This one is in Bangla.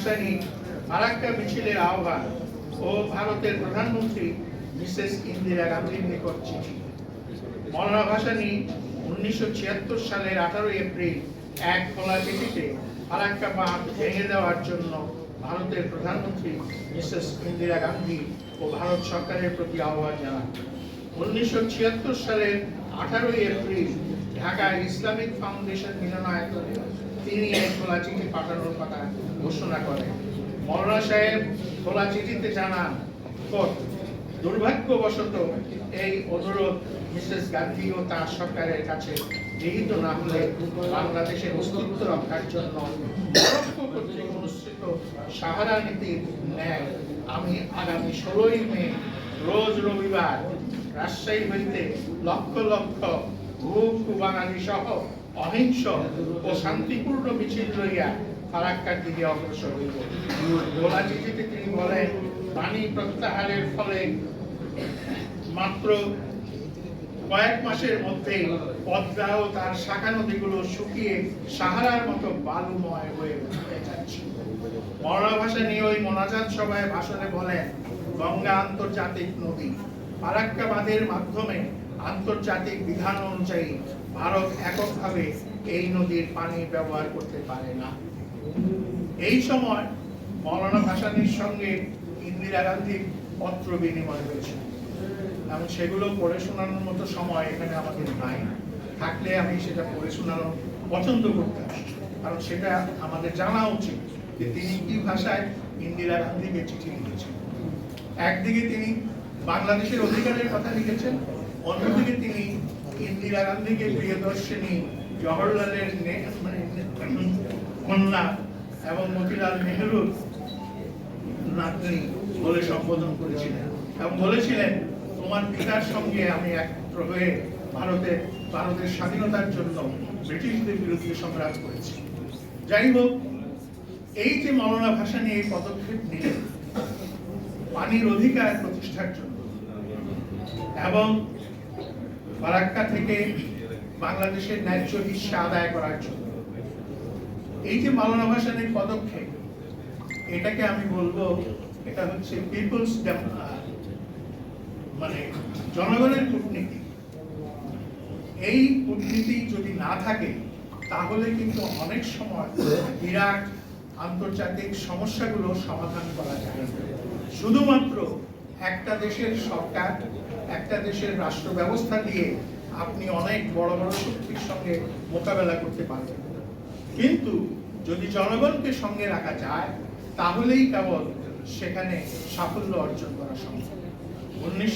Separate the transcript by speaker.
Speaker 1: ভাসানী ফারাক্কা মিছিলের আহ্বান ও ভারতের প্রধানমন্ত্রী মিসেস ইন্দিরা গান্ধীর নিকট চিঠি। মৌলানা ভাসানী উনিশশো সালের আঠারোই এপ্রিল এক খোলা চিঠিতে ফারাক্কা বাঁধ ভেঙে দেওয়ার জন্য ভারতের প্রধানমন্ত্রী মিসেস ইন্দিরা গান্ধী ও ভারত সরকারের প্রতি আহ্বান জানান। উনিশশো ছিয়াত্তর সালের আঠারোই এপ্রিল ঢাকায় ইসলামিক ফাউন্ডেশন মিলনায়তনে তিনি খোলা চিঠি পাঠানোর কথা ঘোষণা করেন। মৌলানা সাহেব খোলা চিঠিতে জানান দুর্ভাগ্যবশত এই অনুরোধ মিসেস গান্ধী ও তার সরকারের কাছে গৃহীত না হলে বাংলাদেশের অস্তিত্ব রক্ষার জন্য কর্তৃক অনুষ্ঠিত সাহারা নীতির ন্যায় আমি আগামী ষোলোই মে, রোজ রবিবার রাজশাহী হইতে লক্ষ লক্ষ ভূপ বাঙালি সহ অহিংস ও শান্তিপূর্ণ মিছিল লইয়া ফারাক্কার দিকে অগ্রসর হইব। গোলা চিঠিতে তিনি বলেন পানি প্রত্যাহারের ফলে মাত্র কয়েক মাসের মধ্যেই পদ্মা ও তার শাখা নদীগুলো শুকিয়ে সাহারার মতো বালুময় হয়ে যাচ্ছে। মরলা ভাষা নিয়ে ওই মোনাজাত সভায় ভাষণে বলেন, গঙ্গা আন্তর্জাতিক নদী। ফারাক্কা বাঁধের মাধ্যমে আন্তর্জাতিক বিধান অনুযায়ী ভারত এককভাবে এই নদীর পানি ব্যবহার করতে পারে না। এই সময় মৌলানা ভাসানির সঙ্গে ইন্দিরা গান্ধীর পত্র বিনিময় হয়েছে। এবং সেগুলো পড়ে শোনানোর মতো সময় এখানে আমাদের নাই। থাকলে আমি সেটা পড়ে শোনানো পছন্দ করতাম। কারণ সেটা আমাদের জানা উচিত যে তিনি কি ভাষায় ইন্দিরা গান্ধীকে চিঠি লিখেছেন। একদিকে তিনি বাংলাদেশের অধিকারের কথা লিখেছেন। অন্যদিকে তিনি ইন্দিরা গান্ধীকে প্রিয়দর্শিনী, জওহরলালের মানে কন্যা এবং মতিলাল নেহরুর নাতনি বলে সম্বোধন করেছিলেন। এবং বলেছিলেন, তোমার পিতার সঙ্গে আমি একত্র হয়ে ভারতে, ভারতের স্বাধীনতার জন্য ব্রিটিশদের বিরুদ্ধে সংগ্রাম করেছি। যাই হোক, এই যে মৌলানা ভাষা নিয়ে এই পদক্ষেপ নিলেন পানির অধিকার প্রতিষ্ঠার জন্য। এবং ফারাক্কা থেকে বাংলাদেশের ন্যায্য হিস্সা আদায় করার জন্য। এই যে মাওলানা ভাসানির পদক্ষেপ, এটাকে আমি বলব, এটা হচ্ছে পিপলস মানে জনগণের কূটনীতি। এই কূটনীতি যদি না থাকে, তাহলে কিন্তু অনেক সময় বিরাট আন্তর্জাতিক সমস্যাগুলো সমাধান করা যায়। শুধুমাত্র একটা দেশের সরকার একটা দেশের রাষ্ট্র ব্যবস্থা দিয়ে আপনি অনেক বড় বড় শক্তির সঙ্গে মোকাবেলা করতে পারবেন। কিন্তু যদি জনগণকে সঙ্গে রাখা যায়, তাহলেই কেবল সেখানে সাফল্য অর্জন করা সম্ভব। উনিশ